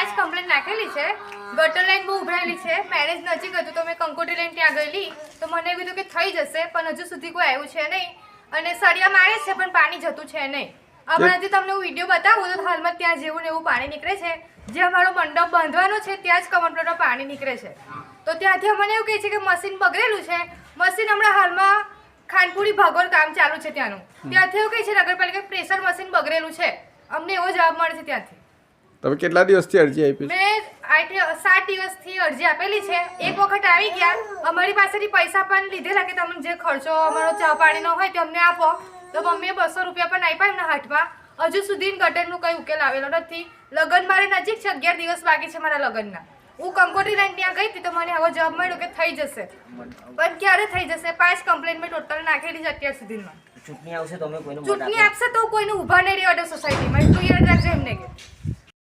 પાંચ કમ્પ્લેન નાખેલી છે ગટર લાઈન બહુ ઉભરાયેલી છે મેરેજ નજીક હતું તો મેં કંકોટી લાઈન ત્યાં ગયેલી તો મને કીધું કે થઈ જશે પણ હજુ સુધી કોઈ આવ્યું છે નહીં. અને સળિયા મારે છે પણ પાણી જતું છે નહીં. હમણાંથી તમને હું વીડિયો બતાવું તો હાલમાં ત્યાં જેવું ને એવું પાણી નીકળે છે. જે અમારો મંડપ બાંધવાનો છે ત્યાં જ કમરપ્લેટમાં પાણી નીકળે છે. તો ત્યાંથી અમને એવું કહે છે કે મશીન બગડેલું છે. મશીન હમણાં હાલમાં ખાનપુરી ભાગોળ કામ ચાલુ છે ત્યાંનું. ત્યાંથી એવું કહે છે નગરપાલિકા પ્રેશર મશીન બગડેલું છે. અમને એવો જવાબ મળે છે ત્યાંથી. તમે કેટલા દિવસથી અરજી આપી છે? મેં સાત દિવસથી અરજી આપેલી છે. એક વખત આવી ગયા. અમારી પાસેથી પૈસા પણ લીધેલા કે તમે જે ખર્ચો અમારો ચા પાણીનો હોય તે અમને આપો. તો મમ્મીએ બસો રૂપિયા પણ આપ્યા એમના હાથમાં. હજુ સુધી ગટરનું કંઈ ઉકેલ આવેલો નથી. લગ્ન મારે નજીક છે અગિયાર દિવસ બાકી છે મારા લગ્નના. હું કંકોટી લાઈન ત્યાં ગઈ હતી તો મને આવો જવાબ મળ્યો કે થઈ જશે. પણ ક્યારે થઈ જશે? પાંચ કમ્પ્લેન મેં ટોટલ નાખેલી છે અત્યાર સુધીમાં. ચૂંટણી આવશે તો અમે કોઈને ચૂંટણી આપશે તો કોઈને ઊભા નહીં રહ્યો દે